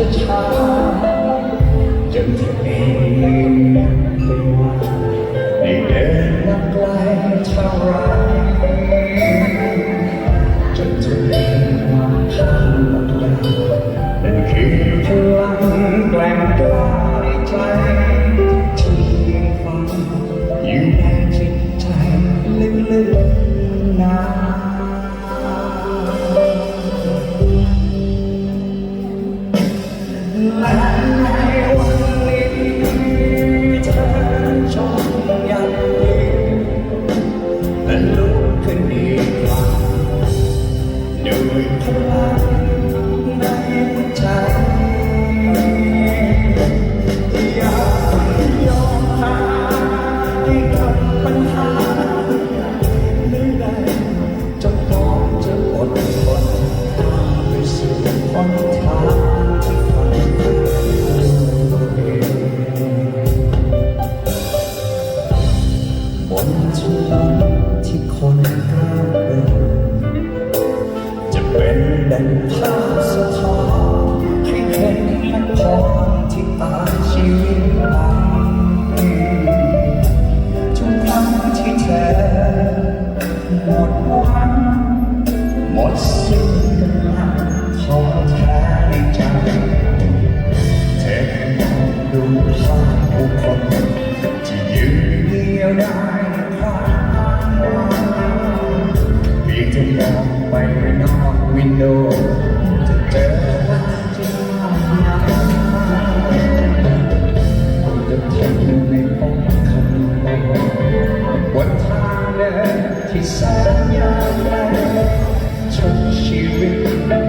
就知道了喷。 뒷사람 양말 정신을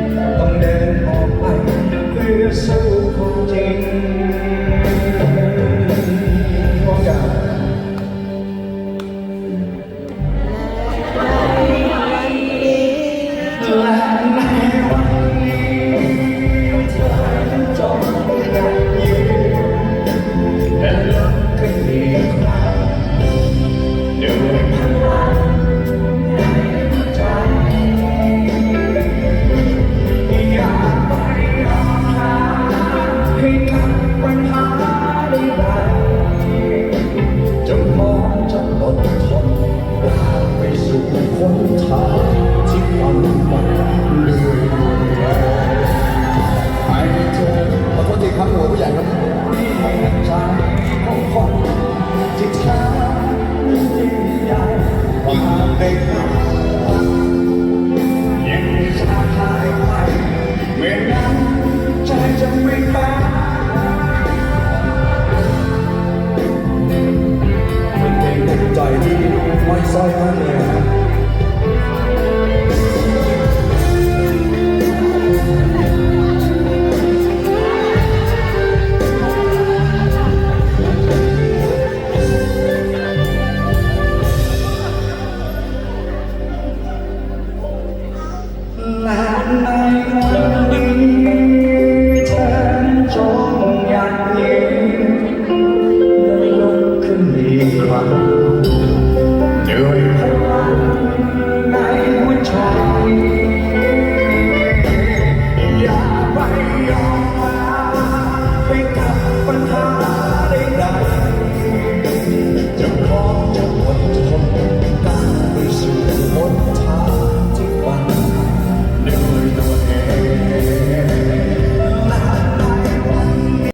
baby. อย่าไปยอมมาไปกับปัญหา